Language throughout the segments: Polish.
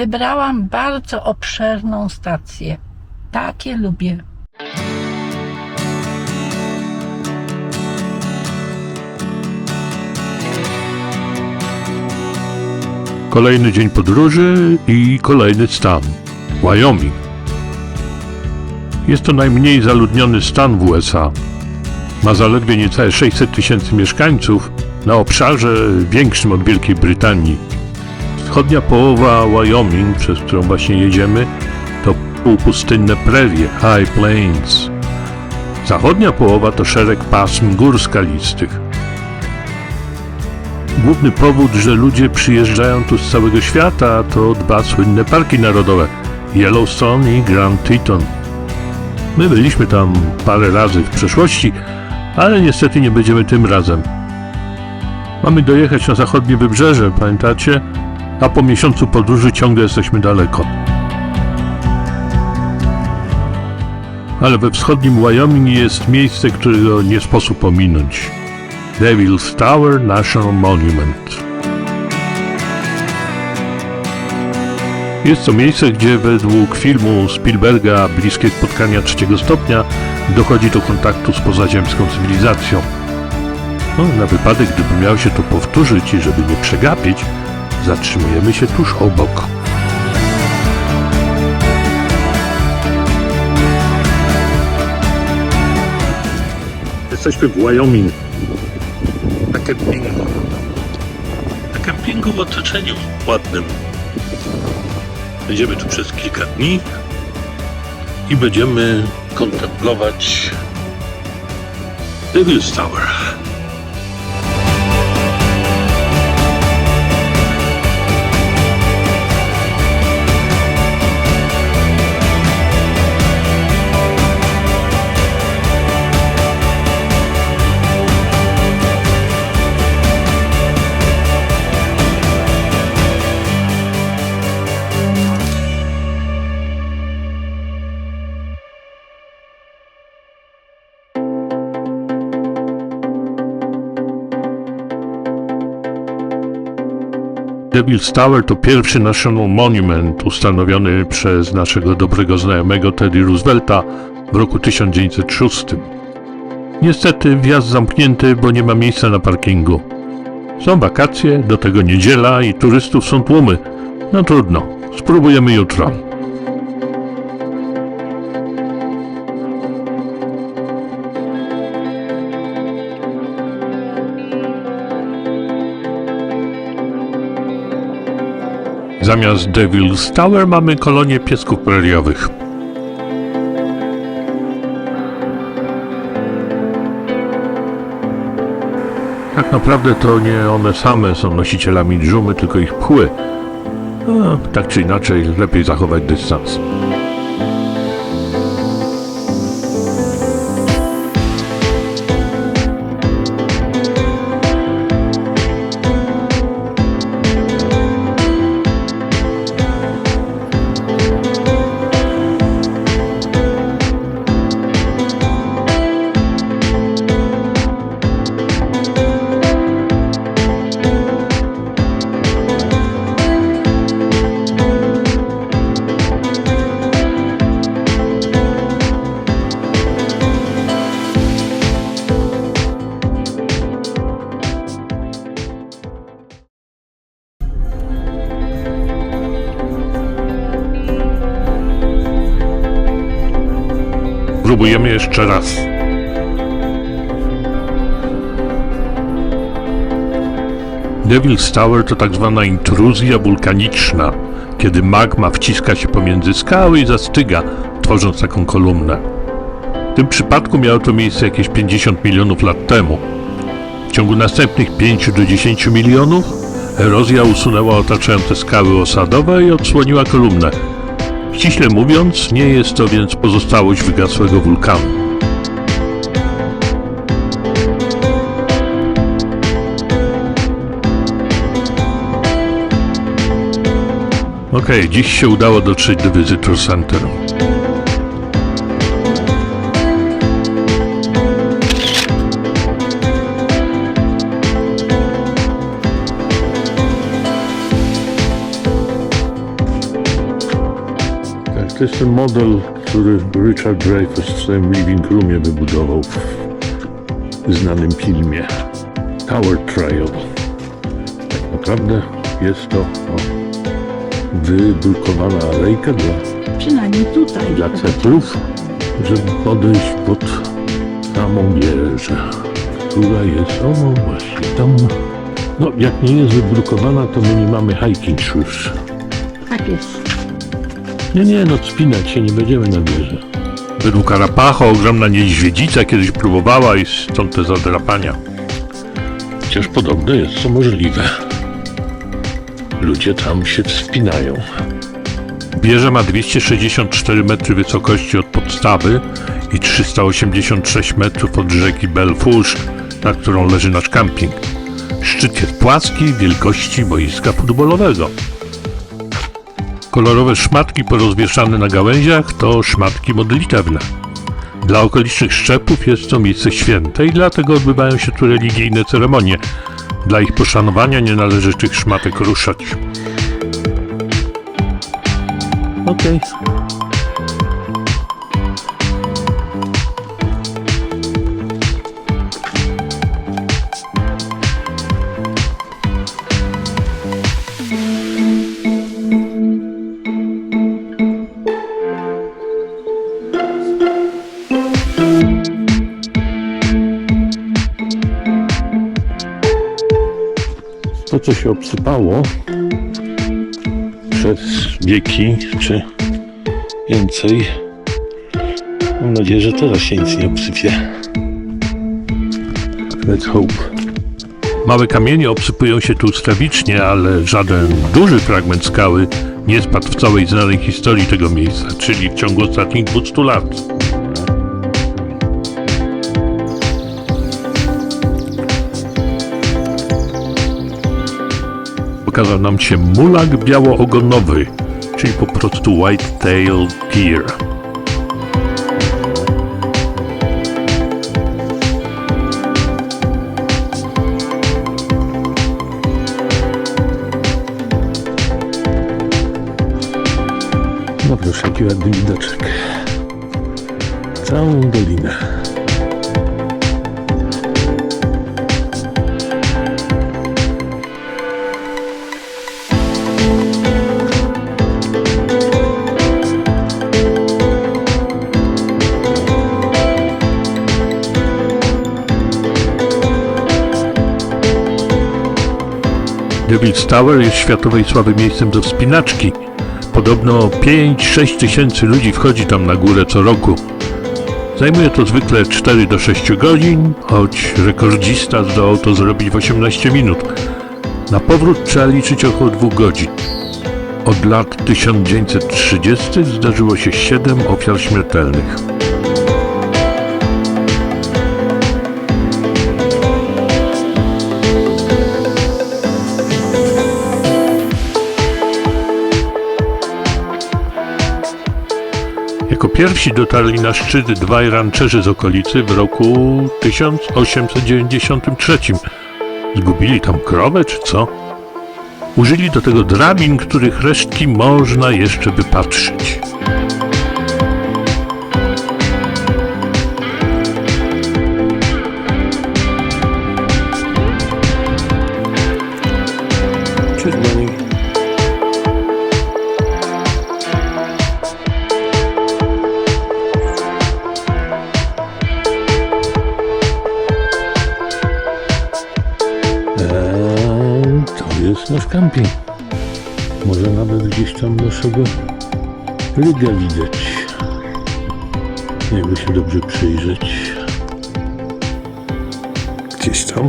Wybrałam bardzo obszerną stację. Takie lubię. Kolejny dzień podróży i kolejny stan. Wyoming. Jest to najmniej zaludniony stan w USA. Ma zaledwie niecałe 600 tysięcy mieszkańców na obszarze większym od Wielkiej Brytanii. Wschodnia połowa Wyoming, przez którą właśnie jedziemy, to półpustynne prerie, High Plains. Zachodnia połowa to szereg pasm gór skalistych. Główny powód, że ludzie przyjeżdżają tu z całego świata, to dwa słynne parki narodowe Yellowstone i Grand Teton. My byliśmy tam parę razy w przeszłości, ale niestety nie będziemy tym razem. Mamy dojechać na zachodnie wybrzeże, pamiętacie? A po miesiącu podróży ciągle jesteśmy daleko. Ale we wschodnim Wyoming jest miejsce, którego nie sposób ominąć. Devil's Tower National Monument. Jest to miejsce, gdzie według filmu Spielberga Bliskie spotkania trzeciego stopnia dochodzi do kontaktu z pozaziemską cywilizacją. No, na wypadek, gdyby miało się to powtórzyć i żeby nie przegapić, zatrzymujemy się tuż obok. Jesteśmy w Wyoming na kempingu. Na kempingu w otoczeniu ładnym. Będziemy tu przez kilka dni i będziemy kontemplować Devil's Tower. Devil's Tower to pierwszy National Monument ustanowiony przez naszego dobrego znajomego Teddy Roosevelta w roku 1906. Niestety wjazd zamknięty, bo nie ma miejsca na parkingu. Są wakacje, do tego niedziela i turystów są tłumy. No trudno, spróbujemy jutro. Zamiast Devil's Tower mamy kolonię piesków preriowych. Tak naprawdę to nie one same są nosicielami dżumy, tylko ich pchły. No, tak czy inaczej, lepiej zachować dystans. Próbujemy jeszcze raz. Devil's Tower to tak zwana intruzja wulkaniczna, kiedy magma wciska się pomiędzy skały i zastyga, tworząc taką kolumnę. W tym przypadku miało to miejsce jakieś 50 milionów lat temu. W ciągu następnych 5 do 10 milionów erozja usunęła otaczające skały osadowe i odsłoniła kolumnę, Ściśle mówiąc, nie jest to więc pozostałość wygasłego wulkanu. Okej, dziś się udało dotrzeć do Visitor Center. To jest ten model, który Richard Dreyfuss w swoim living roomie wybudował w znanym filmie Tower Trail. Tak naprawdę jest to o, wybrukowana alejka dla Przynajmniej tutaj. dla ceplów, żeby podejść pod samą wieżę, która jest, o no właśnie tam. No, jak nie jest wybrukowana, to my nie mamy hiking shoes. Tak jest. Nie, nie, no wspinać się nie będziemy na wieżę. Według Arapacho ogromna niedźwiedzica kiedyś próbowała i stąd te zadrapania. Chociaż podobno jest to możliwe. Ludzie tam się wspinają. Wieża ma 264 metry wysokości od podstawy i 386 metrów od rzeki Belfouche, na którą leży nasz camping. Szczyt jest płaski, wielkości boiska futbolowego. Kolorowe szmatki porozwieszane na gałęziach to szmatki modlitewne. Dla okolicznych szczepów jest to miejsce święte i dlatego odbywają się tu religijne ceremonie. Dla ich poszanowania nie należy tych szmatek ruszać. Okej. To, obsypało przez wieki, czy więcej, mam nadzieję, że teraz się nic nie obsypie. Let's hope. Małe kamienie obsypują się tu ustawicznie, ale żaden duży fragment skały nie spadł w całej znanej historii tego miejsca, czyli w ciągu ostatnich 200 lat. Pokazał nam się mulak białoogonowy, czyli po prostu white-tail deer. No proszę, jaki ładny widoczek. Całą dolinę. Devil's Tower jest światowej sławy miejscem do wspinaczki. Podobno 5-6 tysięcy ludzi wchodzi tam na górę co roku. Zajmuje to zwykle 4 do 6 godzin, choć rekordzista zdołał to zrobić w 18 minut. Na powrót trzeba liczyć około 2 godzin. Od lat 1930 zdarzyło się 7 ofiar śmiertelnych. Jako pierwsi dotarli na szczyt dwaj rancherzy z okolicy w roku 1893. Zgubili tam krowę czy co? Użyli do tego drabin, których resztki można jeszcze wypatrzyć. Camping. Może nawet gdzieś tam naszego ryga widać. Jakby się dobrze przyjrzeć. Gdzieś tam.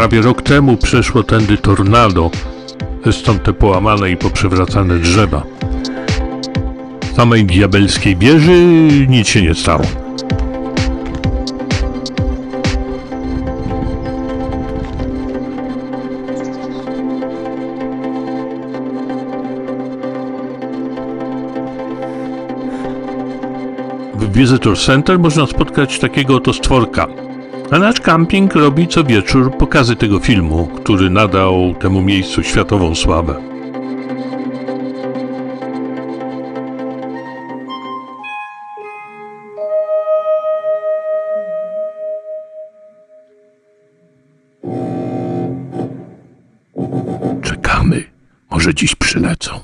Prawie rok temu przeszło tędy tornado, stąd te połamane i poprzewracane drzewa. Samej diabelskiej wieży nic się nie stało. W Visitor Center można spotkać takiego oto stworka. A nasz camping robi co wieczór pokazy tego filmu, który nadał temu miejscu światową sławę. Czekamy. Może dziś przylecą.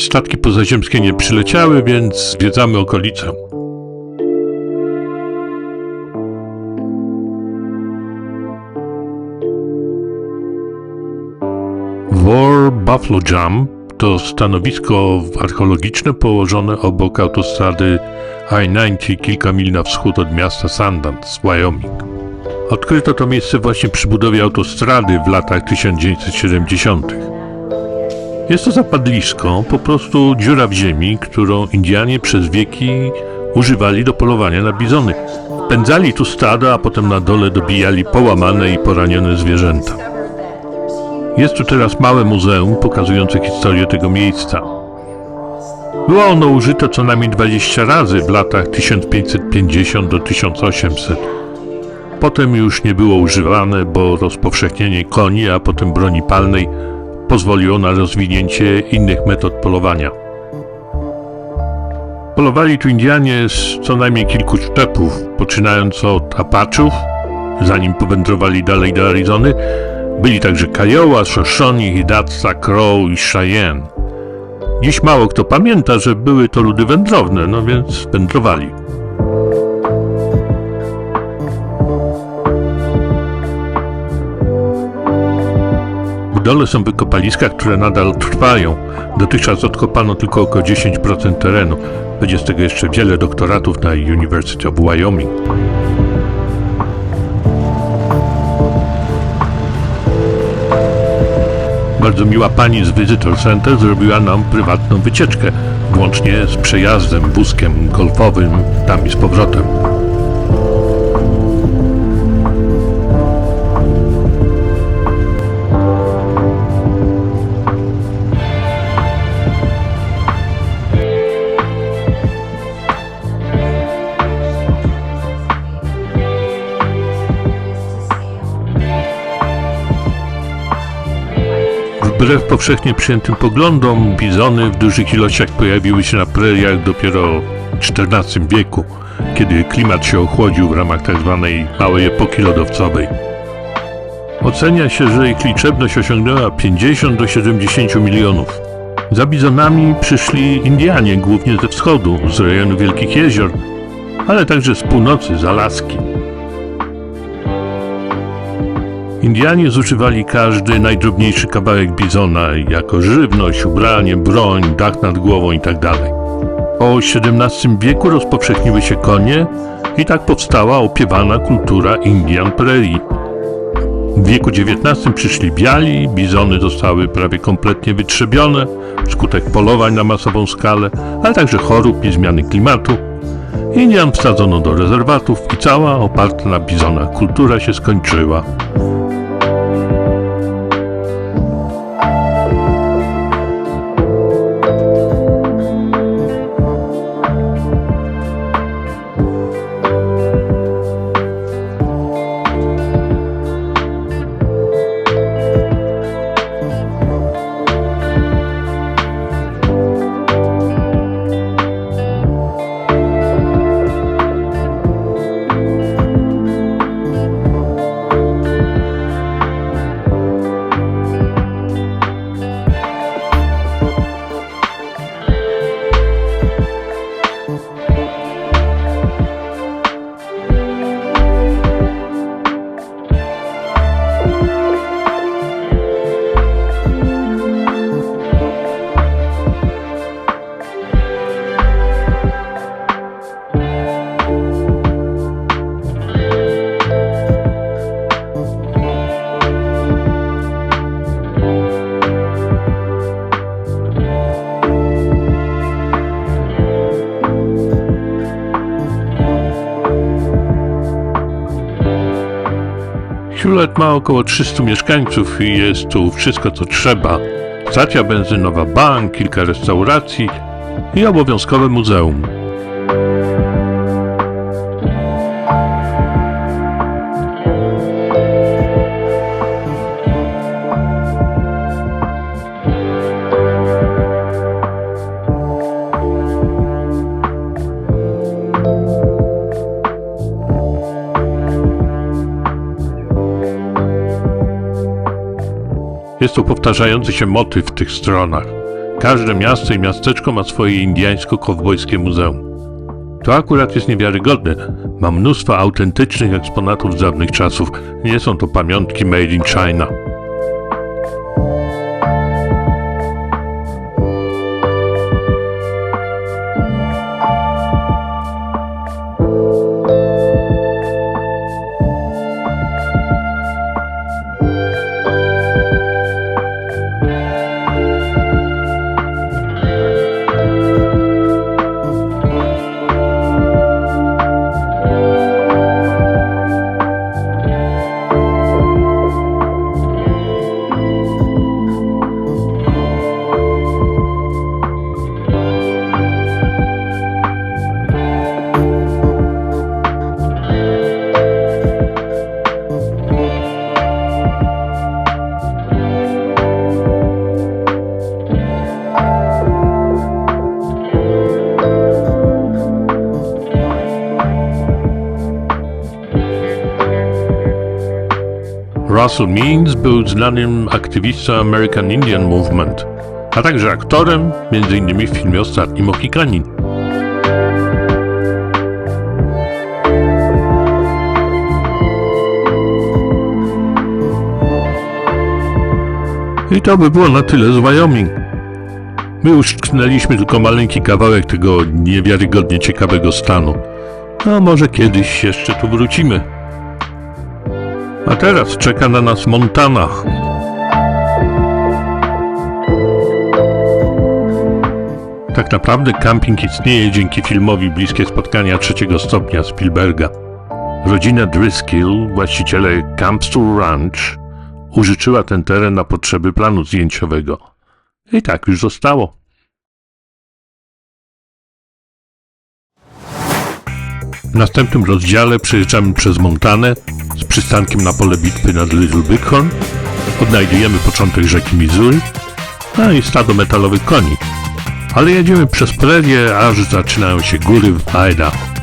Statki pozaziemskie nie przyleciały, więc zwiedzamy okolice. War Buffalo Jam to stanowisko archeologiczne położone obok autostrady I-90 kilka mil na wschód od miasta Sundance, Wyoming. Odkryto to miejsce właśnie przy budowie autostrady w latach 1970. Jest to zapadlisko, po prostu dziura w ziemi, którą Indianie przez wieki używali do polowania na bizony. Pędzali tu stada, a potem na dole dobijali połamane i poranione zwierzęta. Jest tu teraz małe muzeum pokazujące historię tego miejsca. Było ono użyte co najmniej 20 razy w latach 1550 do 1800. Potem już nie było używane, bo rozpowszechnienie koni, a potem broni palnej pozwoliło na rozwinięcie innych metod polowania. Polowali tu Indianie z co najmniej kilku szczepów, poczynając od Apachów, zanim powędrowali dalej do Arizony, byli także Kiowa, Shoshone, Hidatsa, Crow i Cheyenne. Dziś mało kto pamięta, że były to ludy wędrowne, no więc wędrowali. Dole są wykopaliska, które nadal trwają. Dotychczas odkopano tylko około 10% terenu. Będzie z tego jeszcze wiele doktoratów na University of Wyoming. Bardzo miła pani z Visitor Center zrobiła nam prywatną wycieczkę, włącznie z przejazdem wózkiem golfowym tam i z powrotem. Wbrew powszechnie przyjętym poglądom, bizony w dużych ilościach pojawiły się na preriach dopiero w XIV wieku, kiedy klimat się ochłodził w ramach tzw. małej epoki lodowcowej. Ocenia się, że ich liczebność osiągnęła 50 do 70 milionów. Za bizonami przyszli Indianie, głównie ze wschodu, z rejonu Wielkich Jezior, ale także z północy, z Alaski. Indianie zużywali każdy najdrobniejszy kawałek bizona jako żywność, ubranie, broń, dach nad głową itd. Po XVII wieku rozpowszechniły się konie i tak powstała opiewana kultura Indian Prairie. W wieku XIX przyszli biali, bizony zostały prawie kompletnie wytrzebione wskutek polowań na masową skalę, ale także chorób i zmiany klimatu. Indian wsadzono do rezerwatów i cała oparta na bizonach kultura się skończyła. Ma około 300 mieszkańców i jest tu wszystko co trzeba. Stacja benzynowa, bank, kilka restauracji i obowiązkowe muzeum. Jest to powtarzający się motyw w tych stronach. Każde miasto i miasteczko ma swoje indyjsko-kowbojskie muzeum. To akurat jest niewiarygodne. Ma mnóstwo autentycznych eksponatów z dawnych czasów. Nie są to pamiątki made in China. Russell Means był znanym aktywistą American Indian Movement, a także aktorem, m.in. w filmie Ostatni Mohikanin. I to by było na tyle z Wyoming. My już tknęliśmy tylko maleńki kawałek tego niewiarygodnie ciekawego stanu. A może kiedyś jeszcze tu wrócimy. A teraz czeka na nas Montana. Tak naprawdę camping istnieje dzięki filmowi Bliskie Spotkania trzeciego stopnia Spielberga. Rodzina Driscoll, właściciele Campstool Ranch, użyczyła ten teren na potrzeby planu zdjęciowego. I tak już zostało. W następnym rozdziale przejeżdżamy przez Montanę z przystankiem na pole bitwy nad Little Bighorn. Odnajdujemy początek rzeki Missouri, no i stado metalowych koni. Ale jedziemy przez prerię, aż zaczynają się góry w Idaho.